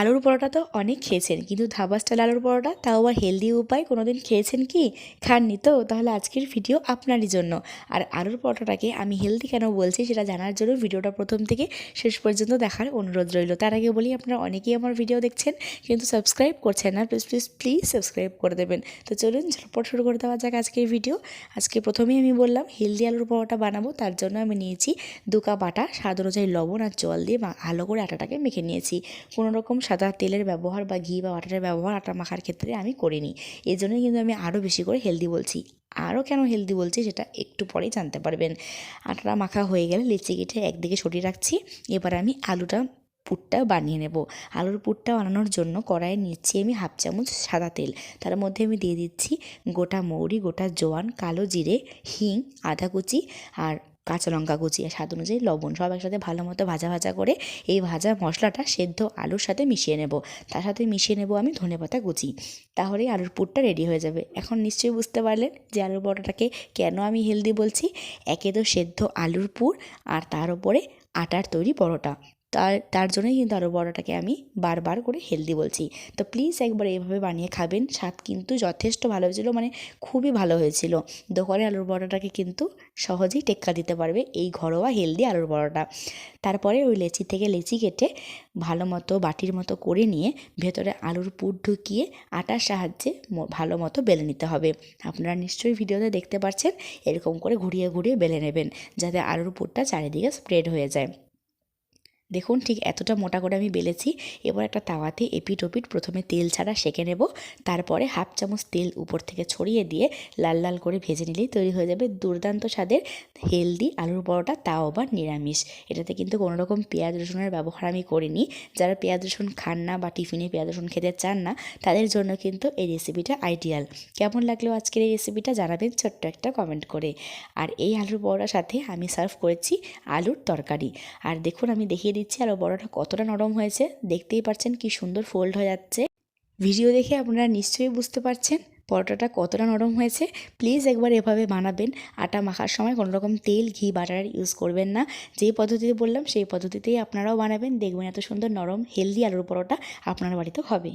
আলুর পরোটা তো অনেক খেয়েছেন, কিন্তু ধাবা স্টাইল আলুর পরোটা, তাও আবার হেলদি উপায় কোনো দিন খেয়েছেন কি? খাননি তো? তাহলে আজকের ভিডিও আপনারই জন্য। আর আলুর পরোটাটাকে আমি হেলদি কেন বলছি সেটা জানার জন্য ভিডিওটা প্রথম থেকে শেষ পর্যন্ত দেখার অনুরোধ রইল। তার আগে বলি, আপনারা অনেকেই আমার ভিডিও দেখছেন, কিন্তু সাবস্ক্রাইব করছেন না, প্লিজ প্লিজ প্লিজ সাবস্ক্রাইব করে দেবেন। তো চলুন, ঝটপট শুরু করে দেওয়া যাক আজকের ভিডিও। আজকে প্রথমেই আমি বললাম, হেলদি আলুর পরোটা বানাবো, তার জন্য আমি নিয়েছি দু কাপ আটা, স্বাদ অনুযায়ী লবণ আর জল দিয়ে ভালো করে আটাটাকে মেখে নিয়েছি। কোনো রকম সাদা তেলের ব্যবহার বা ঘি বা বাটারের ব্যবহার আটা মাখার ক্ষেত্রে আমি করিনি। এই জন্যই কিন্তু আমি আরও বেশি করে হেলদি বলছি। আরও কেন হেলদি বলছি সেটা একটু পরেই জানতে পারবেন। আটাটা মাখা হয়ে গেলে লিচি কেটে একদিকে সরিয়ে রাখছি। এবার আমি আলুটা, পুরটা বানিয়ে নেব। আলুর পুরটা বানানোর জন্য কড়াইয়ে নিচ্ছি আমি হাফ চামচ সাদা তেল। তার মধ্যে আমি দিয়ে দিচ্ছি গোটা মৌরি, গোটা জোয়ান, কালো জিরে, হিং, আদা কুচি আর কাঁচা লঙ্কা কুচি আর স্বাদ অনুযায়ী লবণ সব একসাথে ভালো মতো ভাজা ভাজা করে এই ভাজা মশলাটা সেদ্ধ আলুর সাথে মিশিয়ে নেব। তার সাথে মিশিয়ে নেব আমি ধনে পাতা কুচি। তাহলেই আলুর পুরটা রেডি হয়ে যাবে। এখন নিশ্চয়ই বুঝতে পারলেন যে আলুর পরোটাটাকে কেন আমি হেলদি বলছি? একে তো সেদ্ধ আলুর পুর আর তার উপরে আটার তৈরি পরোটা। তার তার জন্যই কিন্তু আলুর পরোটাকে আমি বারবার করে হেলদি বলছি। তো প্লিজ একবার এইভাবে বানিয়ে খাবেন, স্বাদ কিন্তু যথেষ্ট ভালো হয়েছিল মানে খুবই ভালো হয়েছিল। দোকানে আলুর পরোটাকে কিন্তু সহজেই টেক্কা দিতে পারবে এই ঘরোয়া হেলদি আলুর পরোটা তারপরে ওই লেচি থেকে লেচি কেটে ভালো মতো বাটির মতো করে নিয়ে ভেতরে আলুর পুর ঢুকিয়ে আটার সাহায্যে ভালো মতো বেলে নিতে হবে। আপনারা নিশ্চয়ই ভিডিওতে দেখতে পাচ্ছেন এরকম করে ঘুরিয়ে ঘুরিয়ে বেলে নেবেন, যাতে আলুর পুরটা চারিদিকে স্প্রেড হয়ে যায়। দেখুন ঠিক এতটা মোটা করে আমি বেলেছি। এবার একটা তাওয়াতে এপিট ওপিট প্রথমে তেল ছাড়া সেঁকে নেব। তারপরে হাফ চামচ তেল উপর থেকে ছড়িয়ে দিয়ে লাল লাল করে ভেজে নিলেই তৈরি হয়ে যাবে দুর্দান্ত স্বাদের হেলদি আলুর পরোটা, তাও আবার নিরামিষ। এটাতে কিন্তু কোনো রকম পেঁয়াজ রসুনের ব্যবহার আমি করিনি। যারা পেঁয়াজ রসুন খান না বা টিফিনে পেঁয়াজ রসুন খেতে চান না, তাদের জন্য কিন্তু এই রেসিপিটা আইডিয়াল কেমন লাগল আজকের এই রেসিপিটা জানাবেন ছোট্ট একটা কমেন্ট করে। আর এই আলুর পরোটার সাথে আমি সার্ভ করেছি আলুর তরকারি। আর দেখুন আমি দেখিয়ে দিচ্ছি আর পরোটা কতটা নরম হয়েছে, দেখতেই পাচ্ছেন কি সুন্দর ফোল্ড হয়ে যাচ্ছে। ভিডিও দেখে আপনারা নিশ্চয়ই বুঝতে পারছেন পরোটাটা কতটা নরম হয়েছে। প্লিজ একবার এভাবে বানাবেন, আটা মাখার সময় কোনো রকম তেল, ঘি বাটার ইউজ করবেন না। যে পদ্ধতিতে বললাম, সেই পদ্ধতিতেই আপনারাও বানাবেন, দেখবেন এত সুন্দর নরম হেলদি আলুর পরোটা আপনার বাড়িতে হবে।